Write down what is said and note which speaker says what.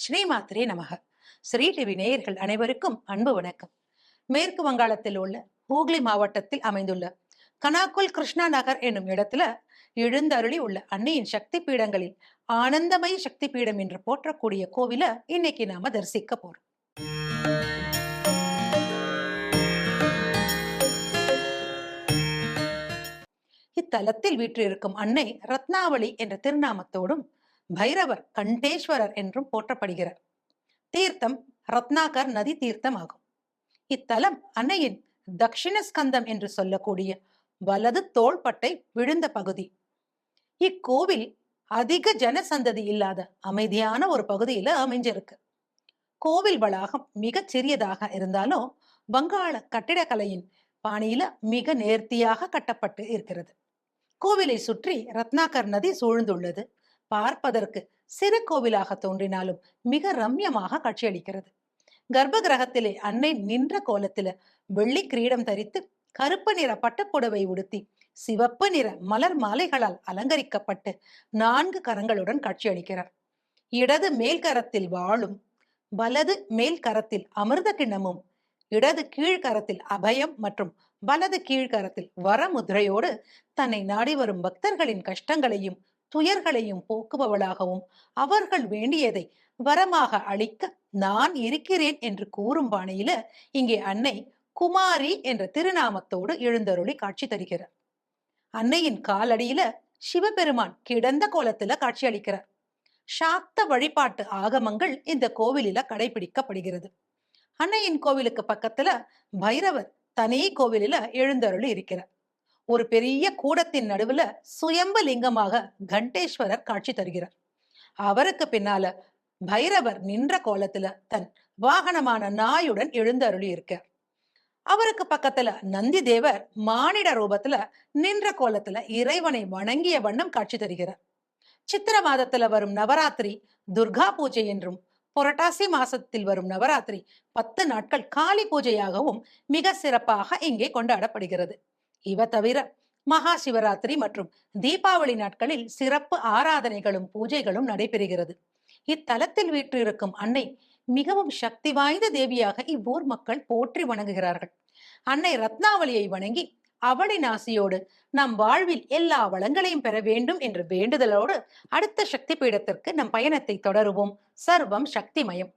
Speaker 1: ஸ்ரீமாத்திரே நமக. ஸ்ரீ டிவி நேயர்கள் அனைவருக்கும் அன்பு வணக்கம். மேற்கு வங்காளத்தில் உள்ள ஹூக்ளி மாவட்டத்தில் அமைந்துள்ள கனாக்குல் கிருஷ்ணா நகர் என்னும் இடத்துல எழுந்தருளி உள்ள அன்னையின் சக்தி பீடங்களில் ஆனந்தமய சக்தி பீடம் என்று போற்றக்கூடிய கோவில இன்னைக்கு நாம தரிசிக்க போறோம். இத்தலத்தில் வீற்றிருக்கும் அன்னை ரத்னாவளி என்ற திருநாமத்தோடும் பைரவர் கண்டேஸ்வரர் என்றும் போற்றப்படுகிறார். தீர்த்தம் ரத்னாகர் நதி தீர்த்தம் ஆகும். இத்தலம் அன்னையின் தக்ஷிண ஸ்கந்தம் என்று சொல்லக்கூடிய வலது தோள்பட்டை விழுந்த பகுதி. இக்கோவில் அதிக ஜனசந்ததி இல்லாத அமைதியான ஒரு பகுதியில அமைஞ்சிருக்கு. கோவில் வளாகம் மிக சிறியதாக இருந்தாலும் வங்காள கட்டிடக்கலையின் பாணியில மிக நேர்த்தியாக கட்டப்பட்டு இருக்கிறது. கோவிலை சுற்றி ரத்னாகர் நதி சூழ்ந்துள்ளது. பார்ப்பதற்கு சிறு கோவிலாக தோன்றினாலும் மிக ரம்யமாக காட்சியளிக்கிறது கர்ப்ப கிரகத்திலே அன்னை நின்ற கோலத்தில வெள்ளி கிரீடம் தரித்து கருப்பு நிற பட்டுப்புடவை உடுத்தி சிவப்பு நிற மலர் மாலைகளால் அலங்கரிக்கப்பட்டு நான்கு கரங்களுடன் காட்சியளிக்கிறார் இடது மேல் கரத்தில் வாழும் வலது மேல் கரத்தில் அமிர்த கிண்ணமும் இடது கீழ்கரத்தில் அபயம் மற்றும் வலது கீழ்கரத்தில் வரமுதிரையோடு தன்னை நாடி வரும் பக்தர்களின் கஷ்டங்களையும் துயர்களையும் போக்குபவளாகவும் அவர்கள் வேண்டியதை வரமாக அளிக்க நான் இருக்கிறேன் என்று கூறும் பாணியில இங்கே அன்னை குமாரி என்ற திருநாமத்தோடு எழுந்தருளி காட்சி தருகிறார். அன்னையின் காலடியில சிவபெருமான் கிடந்த கோலத்துல காட்சி அளிக்கிறார். சாக்த வழிபாட்டு ஆகமங்கள் இந்த கோவிலில கடைபிடிக்கப்படுகிறது. அன்னையின் கோவிலுக்கு பக்கத்துல பைரவர் தனி கோவிலில எழுந்தருளி இருக்கிறார். ஒரு பெரிய கூடத்தின் நடுவுல சுயம்ப லிங்கமாக கண்டேஸ்வரர் காட்சி தருகிறார். அவருக்கு பின்னால பைரவர் நின்ற கோலத்துல தன் வாகனமான நாயுடன் எழுந்தருளி இருக்கார். அவருக்கு பக்கத்துல நந்தி தேவர் மானிட ரூபத்துல நின்ற கோலத்துல இறைவனை வணங்கிய வண்ணம் காட்சி தருகிறார். சித்திர மாதத்துல வரும் நவராத்திரி துர்கா பூஜை என்றும் புரட்டாசி மாசத்தில் வரும் நவராத்திரி பத்து நாட்கள் காளி பூஜையாகவும் மிக சிறப்பாக இங்கே கொண்டாடப்படுகிறது. இவ தவிர மகா சிவராத்திரி மற்றும் தீபாவளி நாட்களில் சிறப்பு ஆராதனைகளும் பூஜைகளும் நடைபெறுகிறது. இத்தலத்தில் வீற்றிருக்கும் அன்னை மிகவும் சக்தி வாய்ந்த தேவியாக இவ்வூர் மக்கள் போற்றி வணங்குகிறார்கள். அன்னை ரத்னாவளியை வணங்கி அவளின் நாசியோடு நம் வாழ்வில் எல்லா வளங்களையும் பெற வேண்டும் என்ற வேண்டுதலோடு அடுத்த சக்தி பீடத்திற்கு நம் பயணத்தை தொடருவோம். சர்வம் சக்திமயம்.